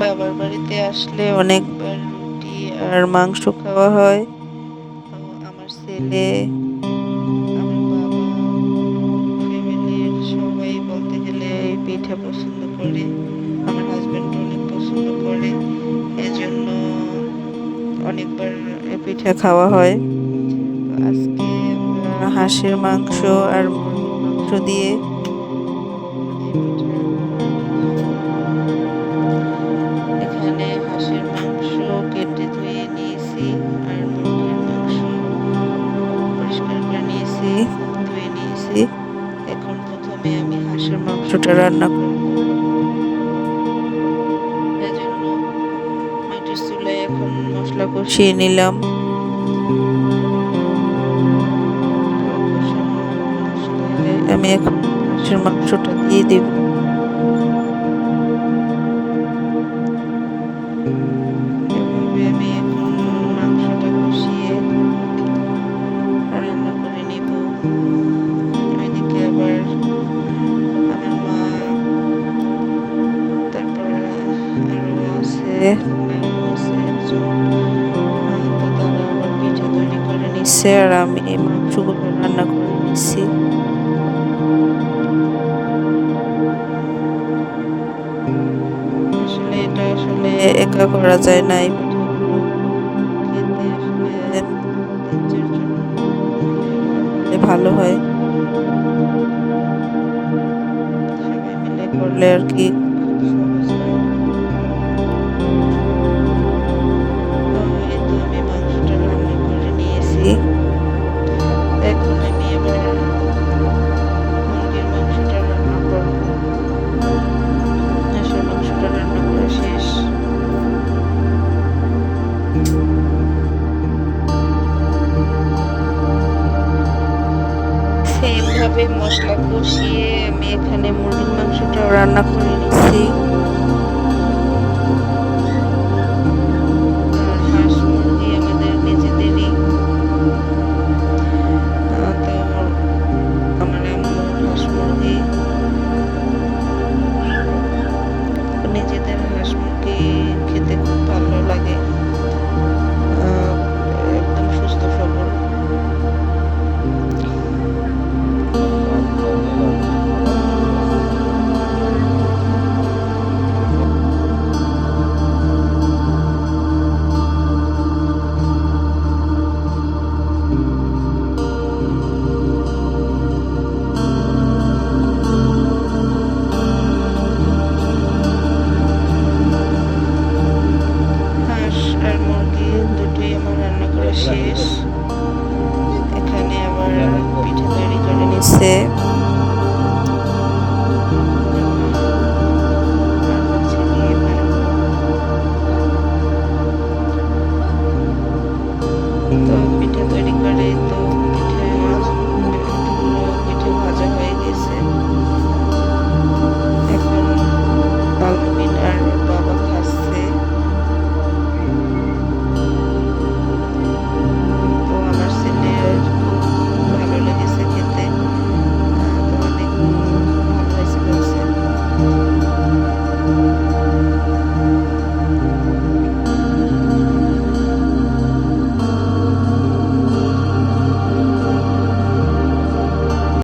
বাবার বাড়িতে আসলে অনেকবার রুটি আর মাংস খাওয়া হয়। আমার ছেলে ফ্যামিলির সবাই বলতে গেলে পিঠা পছন্দ করে, আমার অনেক পছন্দ করে। অনেকবার পিঠা খাওয়া হয়। আজকে হাঁসের মাংস আর মাংস দিয়ে মাংসটা রান্না। মাটির এখন মশলা কষিয়ে নিলাম। আমি এখন মাংসটা দিয়ে দেব। করে নিচ্ছে আর আমি এই মাংসগুলো রান্না করে নিচ্ছি আসলে এটা আসলে একা করা যায় না এই ভালো হয়। সবাই মিলে করলে আর কি। সেমভাবে মশলা কষিয়ে আমি এখানে মুরগির মাংসটা রান্না করে নিচ্ছি। মুরগি দুটোই আমার রান্না করা শেষ। এখানে আমার পিঠে তৈরি করে নিচ্ছে। তো